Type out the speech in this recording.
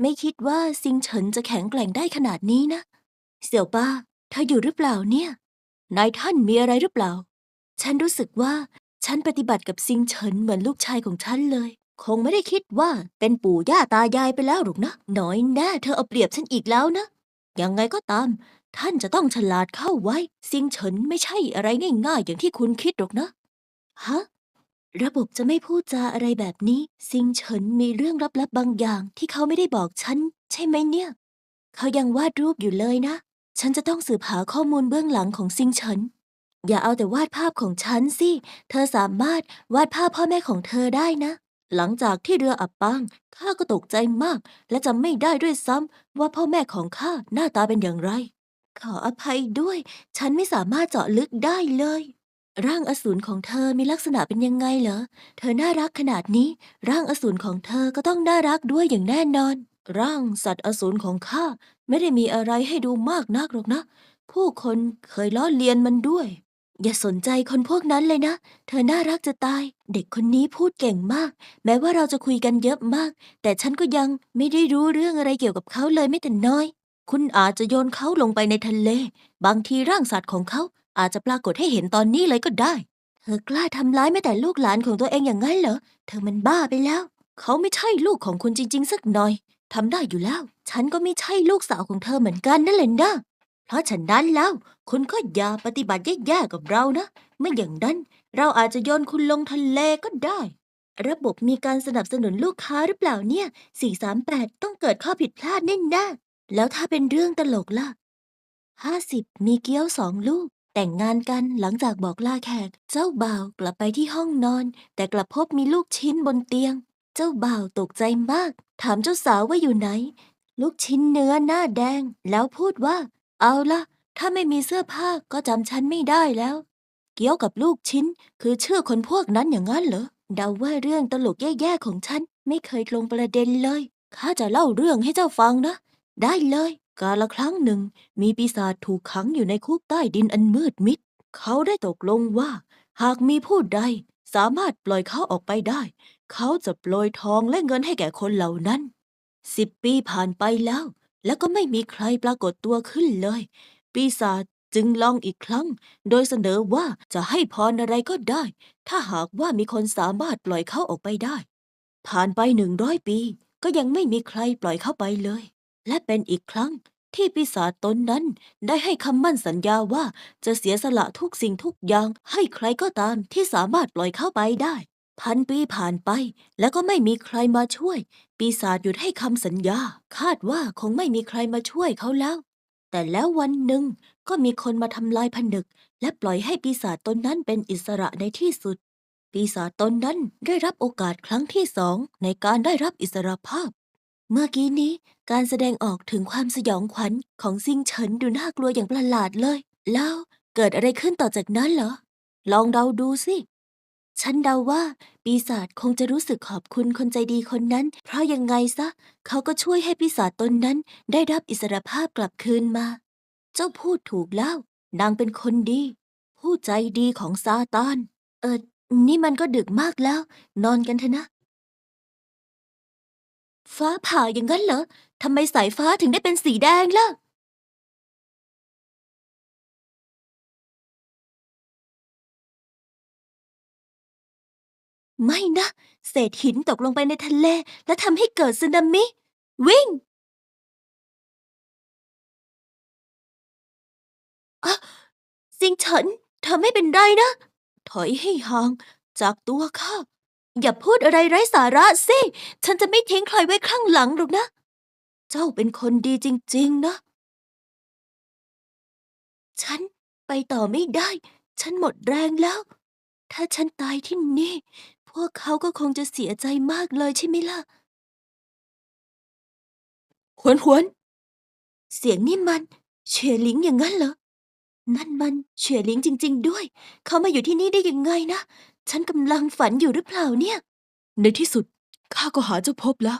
ไม่คิดว่าซิงเฉินจะแข็งแกร่งได้ขนาดนี้นะ เสี่ยวป้าเธออยู่หรือเปล่าเนี่ย นายท่านมีอะไรหรือเปล่า ฉันรู้สึกว่าฉันปฏิบัติกับซิงเฉินเหมือนลูกชายของฉันเลย คงไม่ได้คิดว่าเป็นปู่ย่าตายายไปแล้วหรอกนะ น้อยแน่เธอเอาเปรียบฉันอีกแล้วนะ ยังไงก็ตาม ท่านจะต้องฉลาดเข้าไว้ ซิงเฉินไม่ใช่อะไรง่ายๆ อย่างที่คุณคิดหรอกนะ ฮะ ระบบจะไม่พูดจาอะไรแบบนี้ ซิงเฉินมีเรื่องลับๆบางอย่างที่เขาไม่ได้บอกฉัน ใช่ไหมเนี่ย เขายังวาดรูปอยู่เลยนะ ฉันจะต้องสืบหาข้อมูลเบื้องหลังของซิงเฉิน อย่าเอาแต่วาดภาพของฉันสิ เธอสามารถวาดภาพพ่อแม่ของเธอได้นะ หลังจากที่เรืออับปาง ข้าก็ตกใจมาก และจำไม่ได้ด้วยซ้ำว่าพ่อแม่ของข้าหน้าตาเป็นอย่างไร ขออภัยด้วย ฉันไม่สามารถเจาะลึกได้เลย ร่างอสูรของเธอมีลักษณะเป็นยังไงเหรอ เธอน่ารักขนาดนี้ ร่างอสูรของเธอก็ต้องน่ารักด้วยอย่างแน่นอน ร่างสัตว์อสูรของข้าไม่ได้มีอะไรให้ดูมากนักหรอกนะ ผู้คนเคยล้อเลียนมันด้วย อย่าสนใจคนพวกนั้นเลยนะ เธอน่ารักจะตาย เด็กคนนี้พูดเก่งมาก แม้ว่าเราจะคุยกันเยอะมาก แต่ฉันก็ยังไม่ได้รู้เรื่องอะไรเกี่ยวกับเขาเลยไม่แต่น้อย คุณอาจจะโยนเขาลงไปในทะเล บางทีร่างสัตว์ของเขา อาจจะปรากฏให้เห็นตอนนี้เลยก็ได้ เธอกล้าทำร้ายแม้แต่ลูกหลานของตัวเองอย่างนั้นเหรอ เธอมันบ้าไปแล้ว เขาไม่ใช่ลูกของคุณจริง ๆ สักหน่อยทำได้อยู่แล้ว ฉันก็ไม่ใช่ลูกสาวของเธอเหมือนกันนั่นแหละนะ เพราะฉะนั้นแล้ว คุณก็อย่าปฏิบัติแย่ๆกับเรานะ ไม่อย่างนั้น เราอาจจะโยนคุณลงทะเลก็ได้ ระบบมีการสนับสนุนลูกค้าหรือเปล่าเนี่ย 438 ต้องเกิดข้อผิดพลาดแน่ๆแล้วถ้าเป็นเรื่องตลกล่ะ 50 มีเกี๊ยวสองลูก แต่งงานกันหลังจากบอกลาแขก เจ้าบ่าวกลับไปที่ห้องนอน แต่กลับพบมีลูกชิ้นบนเตียง เจ้าบ่าวตกใจมาก ถามเจ้าสาวว่าอยู่ไหน ลูกชิ้นเนื้อหน้าแดง แล้วพูดว่า เอาละถ้าไม่มีเสื้อผ้าก็จำฉันไม่ได้แล้ว เกี๊ยวกับลูกชิ้น คือชื่อคนพวกนั้นอย่างนั้นเหรอเดาว่าเรื่องตลกแย่ๆของฉัน ไม่เคยตรงประเด็นเลยข้าจะเล่าเรื่องให้เจ้าฟังนะ ได้เลย กาละครั้งหนึ่งมีปีศาจถูกขังอยู่ในคุกใต้ดินอันมืดมิด เขาได้ตกลงว่า หากมีผู้ใดสามารถปล่อยเขาออกไปได้ เขาจะโปรยทองและเงินให้แก่คนเหล่านั้นสิบปีผ่านไปแล้ว แล้วก็ไม่มีใครปรากฏตัวขึ้นเลย ปีศาจจึงลองอีกครั้ง โดยเสนอว่าจะให้พรอะไรก็ได้ ถ้าหากว่ามีคนสามารถปล่อยเขาออกไปได้ ผ่านไปหนึ่งร้อยปี ก็ยังไม่มีใครปล่อยเขาไปเลย และเป็นอีกครั้งที่ปีศาจตนนั้นได้ให้คำมั่นสัญญาว่าจะเสียสละทุกสิ่งทุกอย่างให้ใครก็ตามที่สามารถปล่อยเข้าไปได้ พันปีผ่านไป แล้วก็ไม่มีใครมาช่วย ปีศาจหยุดให้คำสัญญา คาดว่าคงไม่มีใครมาช่วยเขาแล้ว แต่แล้ววันหนึ่งก็มีคนมาทำลายผนึก และปล่อยให้ปีศาจตนนั้นเป็นอิสระในที่สุด ปีศาจตนนั้นได้รับโอกาสครั้งที่สองในการได้รับอิสรภาพ เมื่อกี้นี้การแสดงออกถึงความสยองขวัญของซิงเฉินดูน่ากลัวอย่างประหลาดเลย แล้วเกิดอะไรขึ้นต่อจากนั้นเหรอ ลองเดาดูสิ ฉันเดาว่าปีศาจคงจะรู้สึกขอบคุณคนใจดีคนนั้น เพราะยังไงซะ เขาก็ช่วยให้ปีศาจตนนั้นได้รับอิสรภาพกลับคืนมา เจ้าพูดถูกแล้ว นางเป็นคนดี ผู้ใจดีของซาตาน เออนี่มันก็ดึกมากแล้ว นอนกันเถอะนะ ฟ้าผ่าอย่างนั้นเหรอ ทำไมสายฟ้าถึงได้เป็นสีแดงล่ะ ไม่นะ เศษหินตกลงไปในทะเล และทำให้เกิดสึนามิ วิ่งอะซิงเฉินเธอไม่เป็นไรนะ ถอยให้ห่างจากตัวข้า อย่าพูดอะไรไร้สาระสิ ฉันจะไม่ทิ้งใครไว้ข้างหลังหรอกนะ เจ้าเป็นคนดีจริง ๆ นะ ฉันไปต่อไม่ได้ ฉันหมดแรงแล้ว ถ้าฉันตายที่นี่ พวกเขาก็คงจะเสียใจมากเลยใช่ไหมล่ะหวนหวนเสียงนี่มันเฉวยหลิงอย่างนั้นเหรอ นั่นมันเฉวยหลิงจริง ๆ ด้วย เขามาอยู่ที่นี่ได้ยังไงนะ ฉันกำลังฝันอยู่หรือเปล่าเนี่ย ในที่สุดข้าก็หาเจ้าพบแล้ว